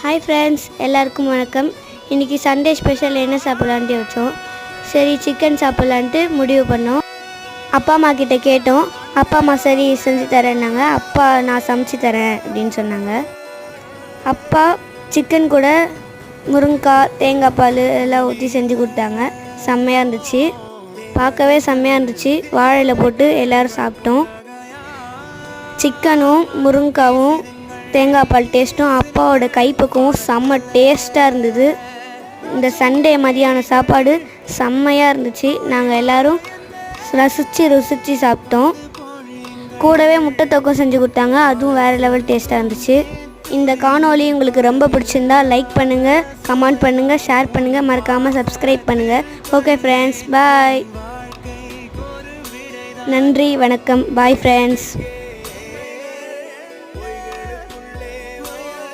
Hi friends எல்லாருக்கும் வணக்கம். இன்றைக்கி சண்டே ஸ்பெஷல் என்ன சாப்பிட்லான்ட்டு வச்சோம் சரி சிக்கன் சாப்பிட்லான்ட்டு முடிவு பண்ணோம். அப்பா அம்மா கிட்டே கேட்டோம். அப்பா அம்மா சரி செஞ்சு தரேன்னாங்க. அப்பா நான் சமைச்சு தரேன் அப்படின்னு சொன்னாங்க. அப்பா சிக்கன் கூட முருங்கைக்காய் தேங்காய் பால் எல்லாம் ஊற்றி செஞ்சு கொடுத்தாங்க. செம்மையாக இருந்துச்சு. பார்க்கவே செம்மையாக இருந்துச்சு. வாழையில் போட்டு எல்லோரும் சாப்பிட்டோம். சிக்கனும் முருங்காவும் தேங்காய் பால் டேஸ்ட்டும் அப்பாவோட கைப்பக்குவம் செம்ம டேஸ்ட்டாக இருந்தது. இந்த சண்டே மதியான சாப்பாடு செம்மையாக இருந்துச்சு. நாங்கள் எல்லோரும் ரசித்து ருசித்து சாப்பிட்டோம். கூடவே முட்டை தொக்கம் செஞ்சு கொடுத்தாங்க. அதுவும் வேறு லெவல் டேஸ்ட்டாக இருந்துச்சு. இந்த காணொளி உங்களுக்கு ரொம்ப பிடிச்சிருந்தா லைக் பண்ணுங்கள் கமெண்ட் பண்ணுங்கள் ஷேர் பண்ணுங்கள் மறக்காமல் சப்ஸ்கிரைப் பண்ணுங்கள் ஓகே ஃப்ரெண்ட்ஸ் பாய். நன்றி வணக்கம். Bye friends.